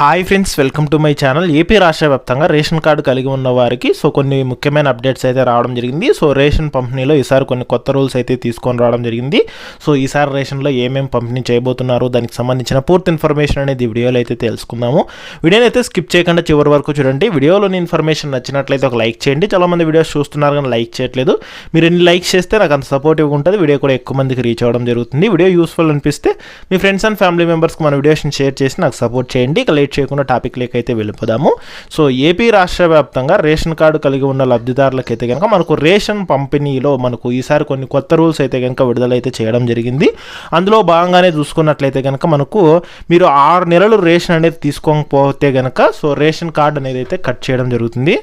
Hi friends welcome to my channel. AP రాష్ట్ర వ్యాప్తంగా ration card కలిగి ఉన్న వారికి సో కొన్ని ముఖ్యమైన అప్డేట్స్ అయితే రావడం జరిగింది. సో రేషన్ పంపిణీలో ఈసారి కొన్ని కొత్త రూల్స్ అయితే తీసుకొని రావడం జరిగింది. సో ఈసారి రేషన్లో ఏమేమి పంపిణీ చేయబోతున్నారు దానికి సంబంధించిన పూర్తి ఇన్ఫర్మేషన్ అనేది వీడియోలో అయితే తెలుసుకుందాము. వీడియోని అయితే స్కిప్ చేయకుండా చివరి వరకు చూడండి. వీడియోలోని ఇన్ఫర్మేషన్ నచ్చినట్లయితే ఒక లైక్ చేయండి. చాలా మంది వీడియోస్ చూస్తున్నారు కానీ లైక్ చేయట్లేదు. మీరు ఎన్ని లైక్స్ చేస్తే నాకు అంత సపోర్టివ్గా ఉంటుంది. వీడియో కూడా ఎక్కువ మందికి రీచ్ అవ్వడం జరుగుతుంది. వీడియో యూస్ఫుల్ అనిపిస్తే మీ ఫ్రెండ్స్ అండ్ ఫ్యామిలీ మెంబర్స్కి మన వీడియోస్ని షేర్ చేసి నాకు సపోర్ట్ చేయండి. ఇక లేట్ చేయకుండా టాపిక్ లేక అయితే వెళ్ళిపోదాము. సో ఏపీ రాష్ట్ర వ్యాప్తంగా రేషన్ కార్డు కలిగి ఉన్న లబ్ధిదారులకైతే కనుక మనకు రేషన్ పంపిణీలో మనకు ఈసారి కొన్ని కొత్త రూల్స్ అయితే కనుక విడుదలైతే చేయడం జరిగింది. అందులో భాగంగానే చూసుకున్నట్లయితే కనుక మనకు మీరు ఆరు నెలలు రేషన్ అనేది తీసుకోకపోతే కనుక సో రేషన్ కార్డు అనేది అయితే కట్ చేయడం జరుగుతుంది.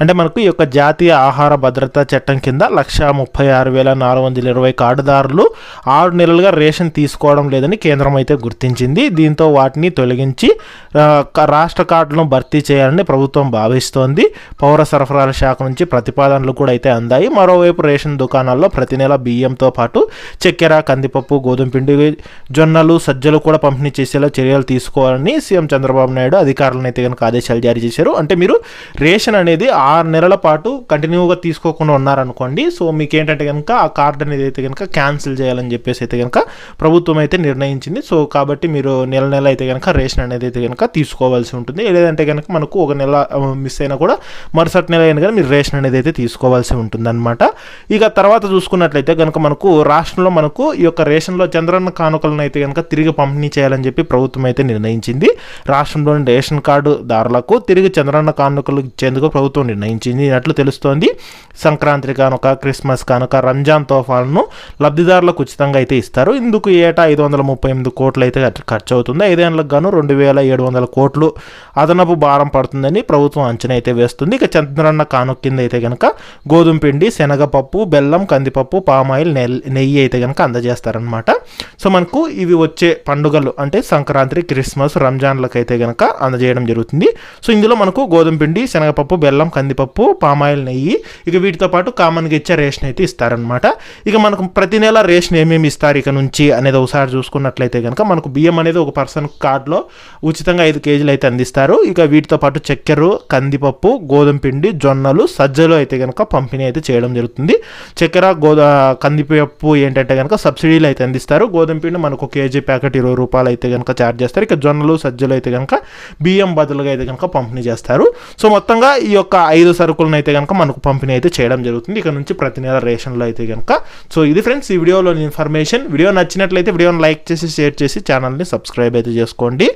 అంటే మనకు ఈ యొక్క జాతీయ ఆహార భద్రతా చట్టం కింద లక్ష ముప్పై ఆరు వేల నాలుగు వందల ఇరవై కార్డుదారులు ఆరు నెలలుగా రేషన్ తీసుకోవడం లేదని కేంద్రం అయితే గుర్తించింది. దీంతో వాటిని తొలగించి రాష్ట్ర కార్డులను భర్తీ చేయాలని ప్రభుత్వం భావిస్తోంది. పౌర సరఫరాల శాఖ నుంచి ప్రతిపాదనలు కూడా అయితే అందాయి. మరోవైపు రేషన్ దుకాణాల్లో ప్రతి నెల బియ్యంతో పాటు చక్కెర కందిపప్పు గోధుమ పిండి జొన్నలు సజ్జలు కూడా పంపిణీ చేసేలా చర్యలు తీసుకోవాలని సీఎం చంద్రబాబు నాయుడు అధికారులను అయితే కనుక ఆదేశాలు జారీ చేశారు. అంటే మీరు రేషన్ అనేది ఆరు నెలల పాటు కంటిన్యూగా తీసుకోకుండా ఉన్నారనుకోండి సో మీకు ఏంటంటే కనుక ఆ కార్డు అనేది అయితే కనుక క్యాన్సిల్ చేయాలని చెప్పేసి అయితే కనుక ప్రభుత్వం అయితే నిర్ణయించింది. సో కాబట్టి మీరు నెల నెల అయితే కనుక రేషన్ అనేది అయితే కనుక తీసుకోవాల్సి ఉంటుంది. లేదంటే కనుక మనకు ఒక నెల మిస్ అయినా కూడా మరుసటి నెల అయినా కానీ మీరు రేషన్ అనేది అయితే తీసుకోవాల్సి ఉంటుందన్నమాట. ఇక తర్వాత చూసుకున్నట్లయితే కనుక మనకు రాష్ట్రంలో మనకు ఈ యొక్క రేషన్లో చంద్రన్న కానుకలను అయితే కనుక తిరిగి పంపిణీ చేయాలని చెప్పి ప్రభుత్వం అయితే నిర్ణయించింది. రాష్ట్రంలోని రేషన్ కార్డు దారులకు తిరిగి చంద్రన్న కానుకలు ఇచ్చేందుకు ప్రభుత్వం నిర్ణయించింది. అట్లు తెలుస్తోంది. సంక్రాంతి కానుక క్రిస్మస్ కానుక రంజాన్ తోఫాలను లబ్ధిదారులకు ఉచితంగా అయితే ఇస్తారు. ఇందుకు ఏటా ఐదు వందల ముప్పై ఎనిమిది కోట్లు అయితే ఖర్చు- ఖర్చు అవుతుంది ఐదేళ్ళకు గాను రెండు వేల ఏడు వందల కోట్లు అదనపు భారం పడుతుందని ప్రభుత్వం అంచనా అయితే వేస్తుంది. ఇక చంద్రన్న కానుక కింద అయితే కనుక గోధుమ పిండి శనగపప్పు బెల్లం కందిపప్పు పామాయిల్ నెయ్యి అయితే కనుక అందజేస్తారనమాట సో మనకు ఇవి వచ్చే పండుగలు అంటే సంక్రాంతి క్రిస్మస్ రంజాన్లకు అయితే కనుక అందజేయడం జరుగుతుంది. సో ఇందులో మనకు గోధుమ పిండి శనగపప్పు బెల్లం కందిపప్పు పామాయిల్ నెయ్యి ఇక వీటితో పాటు కామన్గా ఇచ్చే రేషన్ అయితే ఇస్తారనమాట ఇక మనకు ప్రతి నెల రేషన్ ఏమేమి ఇస్తారు ఇక నుంచి అనేది ఒకసారి చూసుకున్నట్లయితే కనుక మనకు బియ్యం అనేది ఒక పర్సన్ కార్డులో ఉచితంగా ఐదు కేజీలు అయితే అందిస్తారు. ఇక వీటితో పాటు చక్కెర కందిపప్పు గోధుమ పిండి జొన్నలు సజ్జలు అయితే కనుక పంపిణీ అయితే చేయడం జరుగుతుంది. చక్కెర గోదా కందిపప్పు ఏంటంటే కనుక సబ్సిడీలు అయితే అందిస్తారు. గోధుమ పిండి మనకు కేజీ ప్యాకెట్ ఇరవై రూపాయలు అయితే కనుక ఛార్జ్ చేస్తారు. ఇక జొన్నలు సజ్జలు అయితే కనుక బియ్యం బదులుగా అయితే కనుక పంపిణీ చేస్తారు. సో మొత్తంగా ఈ యొక్క ఐదు సరుకులను అయితే కనుక మనకు పంపిణీ అయితే చేయడం జరుగుతుంది. ఇక నుంచి ప్రతి నెల రేషన్లో అయితే కనుక సో ఇది ఫ్రెండ్స్ ఈ వీడియోలోని ఇన్ఫర్మేషన్. వీడియో నచ్చినట్లయితే వీడియోని లైక్ చేసి షేర్ చేసి ఛానల్ని సబ్స్క్రైబ్ అయితే చేసుకోండి.